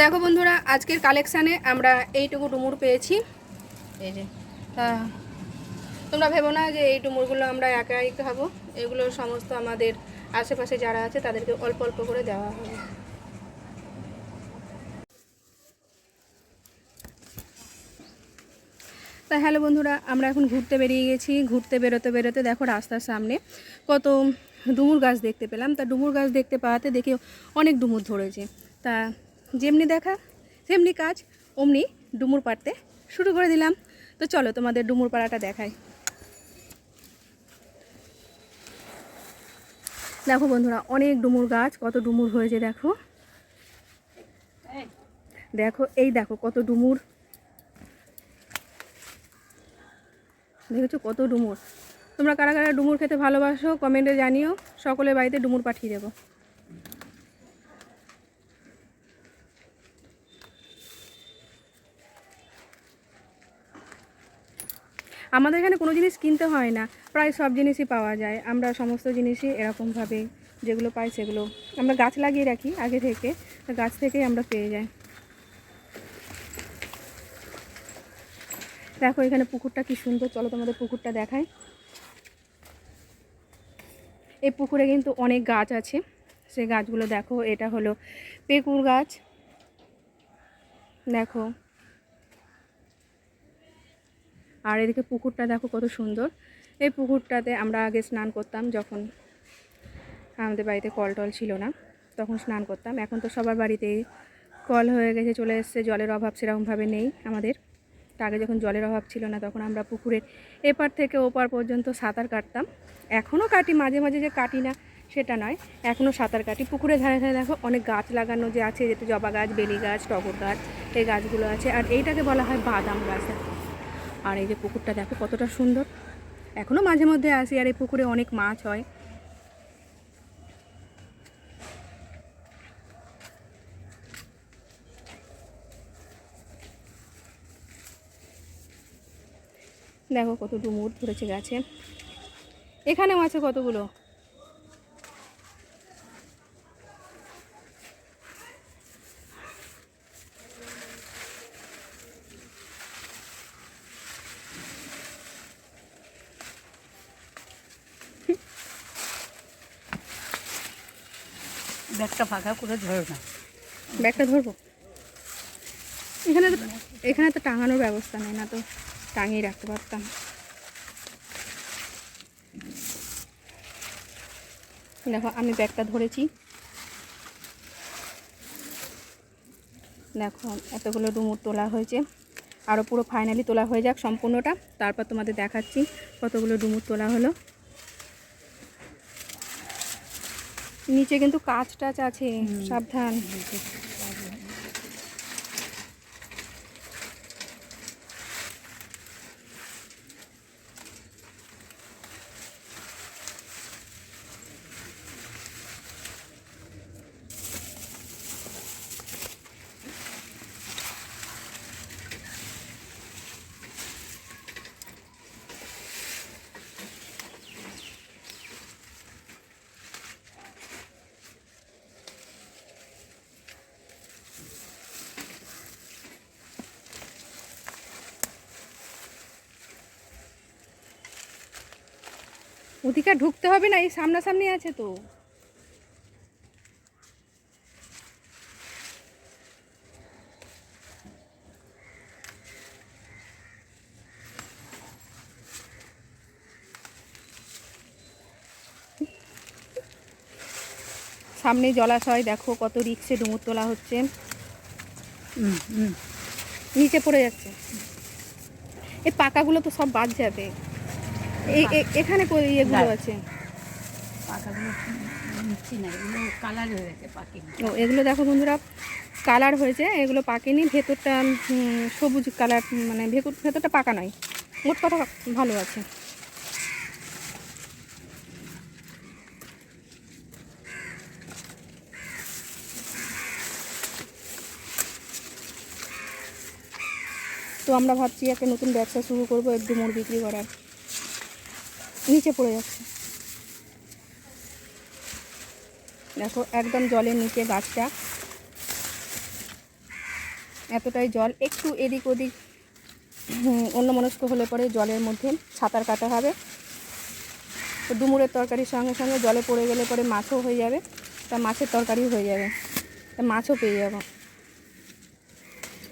দেখো বন্ধুরা, আজকের কালেকশানে আমরা এইটুকু ডুমুর পেয়েছি। এই যে তোমরা ভেবো না যে এই ডুমুরগুলো আমরা একাই খাব। এগুলো সমস্ত আমাদের আশেপাশে যারা আছে, তাদেরকে অল্প অল্প করে দেওয়া হবে। তা, হ্যালো বন্ধুরা, আমরা এখন ঘুরতে বেরিয়ে গেছি। ঘুরতে বেরোতে বেরোতে দেখো রাস্তার সামনে কত ডুমুর গাছ দেখতে পেলাম। তা, ডুমুর গাছ দেখতে পাওয়াতে দেখে অনেক ডুমুর ধরেছে। তা যেমনি দেখা তেমনি কাজ, অমনি ডুমুর পাড়তে শুরু করে দিলাম। তো চলো তোমাদের ডুমুর পাড়াটা দেখাই। দেখো বন্ধুরা, অনেক ডুমুর গাছ, কত ডুমুর হয়েছে দেখো। দেখো, এই দেখো কত ডুমুর। দেখেছ কত ডুমুর। তোমরা কারা কারা ডুমুর খেতে ভালোবাসো, কমেন্টে জানিও। সকলের বাড়িতে ডুমুর পাঠিয়ে দেবো। আমাদের এখানে কোনো জিনিস কিনতে হয় না। প্রায় সব জিনিসই পাওয়া যায়। আমরা সমস্ত জিনিসই এরকমভাবে যেগুলো পাই সেগুলো আমরা গাছ লাগিয়ে রাখি আগে থেকে। গাছ থেকেই আমরা পেয়ে যাই। দেখো এখানে পুকুরটা কি সুন্দর। চলো তোমাদের পুকুরটা দেখায় এই পুকুরে কিন্তু অনেক গাছ আছে। সেই গাছগুলো দেখো, এটা হলো পেকুর গাছ। দেখো। আর এদিকে পুকুরটা দেখো কত সুন্দর। এই পুকুরটাতে আমরা আগে স্নান করতাম, যখন আমাদের বাড়িতে কল টল ছিল না, তখন স্নান করতাম। এখন তো সবার বাড়িতেই কল হয়ে গেছে, চলে এসছে, জলের অভাব সেরকমভাবে নেই আমাদের। আগে যখন জলের অভাব ছিল না, তখন আমরা পুকুরের এপার থেকে ওপার পর্যন্ত সাঁতার কাটতাম। এখনও কাটি, মাঝে মাঝে যে কাটি না, সেটা নয়। এখনও সাঁতার কাটি। পুকুরের ধারে ধারে দেখো, অনেক গাছ লাগানো যে আছে যেহেতু জবা গাছ, বেলি গাছ, টগর গাছ, এই গাছগুলো আছে। আর এইটাকে বলা হয় বাদাম গাছ। আর এই যে পুকুরটা দেখো কতটা সুন্দর। এখনও মাঝে মধ্যে আসি আর এই পুকুরে অনেক মাছ হয়। দেখো কত ডুমুর ধরেছে গাছে। এখানেও আছে কতগুলো? ব্যাগটা ফাঁকা করে ধরো না। ব্যাগটা ধরবো? এখানে তো এখানে তো টাঙানোর ব্যবস্থা নেই, না তো টাঙিয়ে রাখতে পারতাম। দেখো, আমি ব্যাগটা ধরেছি। দেখো, এতগুলো ডুমুর তোলা হয়েছে। আরও পুরো ফাইনালি তোলা হয়ে যাক সম্পূর্ণটা। তারপর তোমাদের দেখাচ্ছি কতগুলো ডুমুর তোলা হলো। নিচে কিন্তু কাঁচ টাচ আছে সাবধান। ওদিকে ঢুকতে হবে না এই সামনাসামনি আছে তো। সামনে জলাশয় দেখো কত রিক্সে ডুমুর তোলা হচ্ছে। নিচে পড়ে যাচ্ছে। এই পাকাগুলো তো সব বাদ যাবে। এখানে ইয়েগুলো। আছে? ও এগুলো দেখো বন্ধুরা কালার হয়েছে এগুলো পাকেনি ভেতরটা সবুজ কালার মানে ভেতর ভেতরটা পাকা নয় মোট কথা ভালো আছে। তো আমরা ভাবছি একটা নতুন ব্যবসা শুরু করব এক ডুমুর বিক্রি করার। নিচে পড়ে যাচ্ছে। দেখো, একদম জলের নিচে গাছটা। এতটাই জল, একটু এদিক ওদিক অন্যমনস্ক হলে পরে জলের মধ্যে সাঁতার কাটা হবে। তো ডুমুরের তরকারির সঙ্গে সঙ্গে জলে পড়ে গেলে পরে মাছও হয়ে যাবে, তা মাছের তরকারিও হয়ে যাবে, তা মাছও পেয়ে যাব।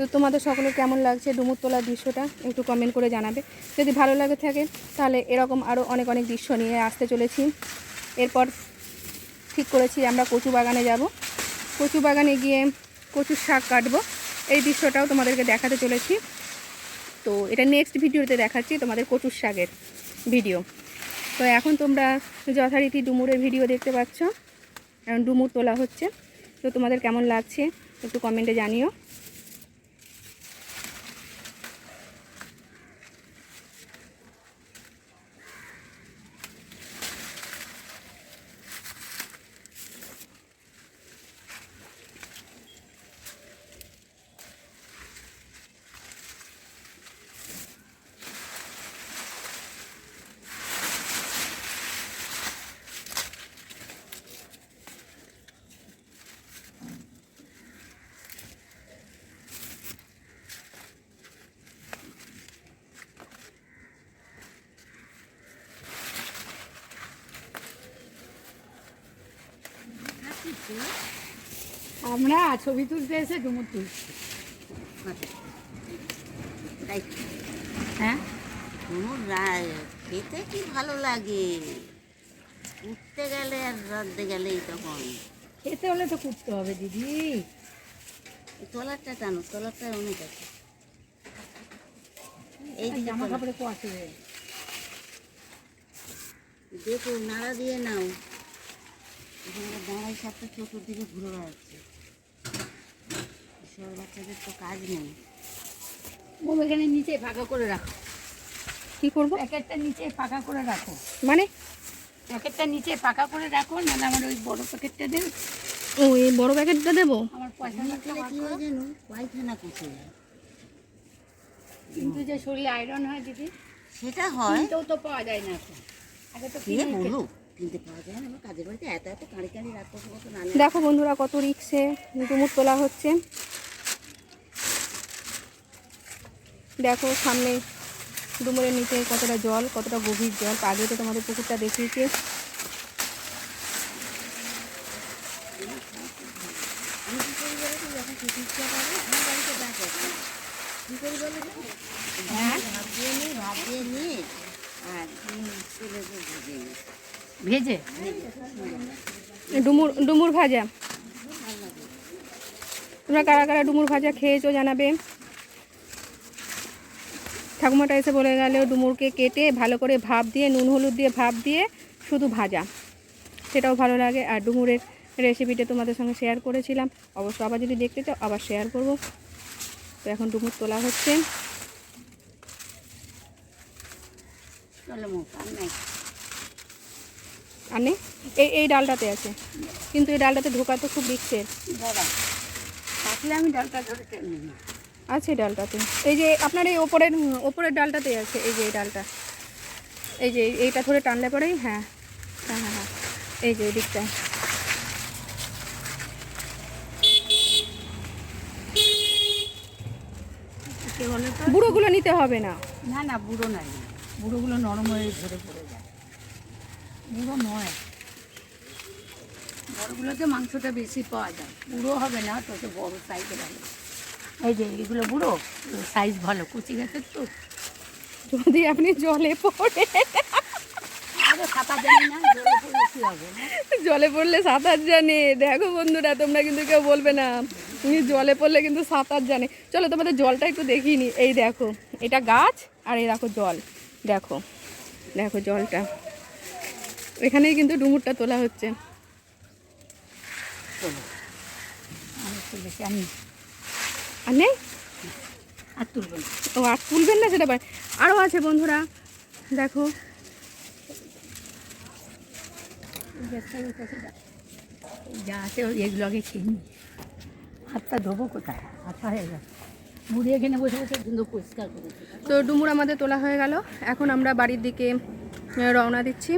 তো তোমাদের সকলে কেমন লাগছে ডুমুর তোলার দৃশ্যটা? একটু কমেন্ট করে জানাবে। যদি ভালো লাগে থাকে, তাহলে এরকম আরও অনেক অনেক দৃশ্য নিয়ে আসতে চলেছি। এরপর ঠিক করেছি, আমরা কচু বাগানে যাব। কচু বাগানে গিয়ে কচুর শাক কাটবো। এই দৃশ্যটাও তোমাদেরকে দেখাতে চলেছি। তো এটা নেক্সট ভিডিওতে দেখাচ্ছি তোমাদের কচুর শাকের ভিডিও তো এখন তোমরা যথারীতি ডুমুরের ভিডিও দেখতে পাচ্ছ। এখন ডুমুর তোলা হচ্ছে। তো তোমাদের কেমন লাগছে একটু কমেন্টে জানিও। আমরা ছবি তুলতে এসে ডুমুর তুলছি। হ্যাঁ? কোনো রা- খেতে কি ভালো লাগে? উঠতে গেলে আর রাঁধতে গেলেই তখন। খেতে হলে তো করতে হবে দিদি। তলারটা টানো তলারটা অনেক আছে। এই জামা। কাপড়ে কষে দেখো নাড়া দিয়ে নাও। এখানে দাঁড়াই সাপটা চতুর্দিকে ঘুরে বেড়াচ্ছে। সব বাচ্চাদের তো কাজ নেই। মোম এখানে নিচে ফাঁকা করে রাখো। কি করব? প্যাকেটটা নিচে ফাঁকা করে রাখো। মানে? প্যাকেটটা নিচে ফাঁকা করে রাখো নাহলে আমার ওই বড় প্যাকেটটা দেবে। ও এই বড় প্যাকেটটা দেবো? আমার পয়সা নিকলে কি হয় জানো পায়খানা কুচে কিন্তু যে শরীরে আয়রন হয় দিদি সেটা হয়। তো পাওয়া যায় না এখন। আগে তো কে কিনে বলল কিনতে পাওয়া যায় আমার কাজের বাড়িতে এত এত কাঁড়ি কাঁড়ি রাখতে মতো না। দেখো বন্ধুরা কত রিক্সে ডুমুর তোলা হচ্ছে। দেখো সামনে ডুমুরের নিচে কতটা জল কতটা গভীর জল। আগে তো তোমাদের পুকুরটা দেখিয়েছি। হ্যাঁ। ভাত দিয়ে নিই ভাত দিয়ে নিই আর ডিম তেলে ভেজে নিই ভেজে? ডুমুর ডুমুর ভাজা। তোমরা কারা কারা ডুমুর ভাজা খেয়েছো জানাবে। ঠাকুমাটা এসে বলে গেল ডুমুরকে কেটে ভালো করে ভাপ দিয়ে নুন হলুদ দিয়ে ভাপ দিয়ে শুধু ভাজা। সেটাও ভালো লাগে। আর ডুমুরের রেসিপিটা তোমাদের সঙ্গে শেয়ার করেছিলাম। অবশ্য আবার যদি দেখতে চাও আবার শেয়ার করব। তো এখন ডুমুর তোলা হচ্ছে। আর নেই এই এই ডালটাতে আছে। কিন্তু এই ডালটাতে ঢোকা তো খুব রিক্সের। আমি ডালটা ধরে আছে ডালটাতে। এই যে আপনার এই ওপরের ওপরের ডালটাতে আছে এই যে এই ডালটা। এই যে এইটা ধরে টানলে পরেই হ্যাঁ। হ্যাঁ হ্যাঁ হ্যাঁ। এই যে তো বুড়োগুলো নিতে হবে না। না না বুড়ো নাই। বুড়োগুলো নরম হয়ে ধরে পড়ে যায়। বুড়ো নয়। বড়গুলোতে মাংসটা বেশি পাওয়া যায়। বুড়ো হবে না তো বড় সাইজের হবে এই যে এগুলো বুড়ো সাইজ ভালো। কুচি গাছের তো। যদি আপনি জলে পড়ে? জলে পড়লে সাঁতার জানে। দেখো বন্ধুরা তোমরা কিন্তু কেউ বলবে না। তুমি জলে পড়লে কিন্তু সাঁতার জানে। চলো তোমাদের জলটা একটু দেখিনি এই দেখো এটা গাছ আর এই দেখো জল। দেখো দেখো জলটা। এখানেই কিন্তু ডুমুরটা তোলা হচ্ছে। আর নেই আর তুলব না ও আর তুলবেন না সেটা আরও আছে বন্ধুরা দেখো। যা আছে ওই এগুলো আগে খেয়ে নিই হাতটা ধোবো কোথায়? হাত হয়ে গেছে। বুড়ি এখানে বসে বসে সুন্দর পরিষ্কার করেছে তো ডুমুর আমাদের তোলা হয়ে গেল। এখন আমরা বাড়ির দিকে রওনা দিচ্ছি।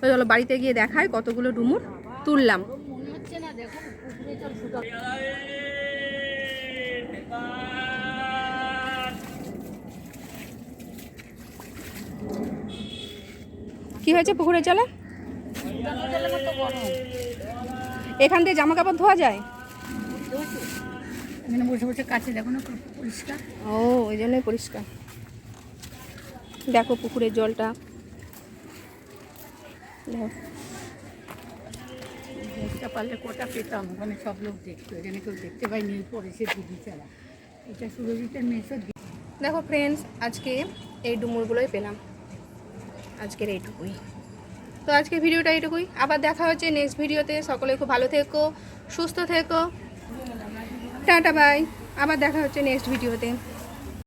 তো চলো বাড়িতে গিয়ে দেখায় কতগুলো ডুমুর তুললাম। কি হয়েছে পুকুরে চলে এখান থেকে জামা কাপড় ধোয়া যায়? কাছে দেখো ও ওই জন্যই পরিষ্কার। দেখো পুকুরের জলটা। দেখো পারলে কোটা পেতাম ওখানে সব লোক দেখতো, এখানে কেউ দেখতে পাইনি পড়েছে দিদি ছাড়া। এটা সুরজিতের দেখো ফ্রেন্ডস আজকে এই ডুমুরগুলোই পেলাম। আজকের এইটুকুই। তো আজকে ভিডিওটা এইটুকুই। আবার দেখা হচ্ছে নেক্সট ভিডিওতে। সকলে খুব ভালো থেকো, সুস্থ থেকো। টাটা বাই আবার দেখা হচ্ছে নেক্সট ভিডিওতে।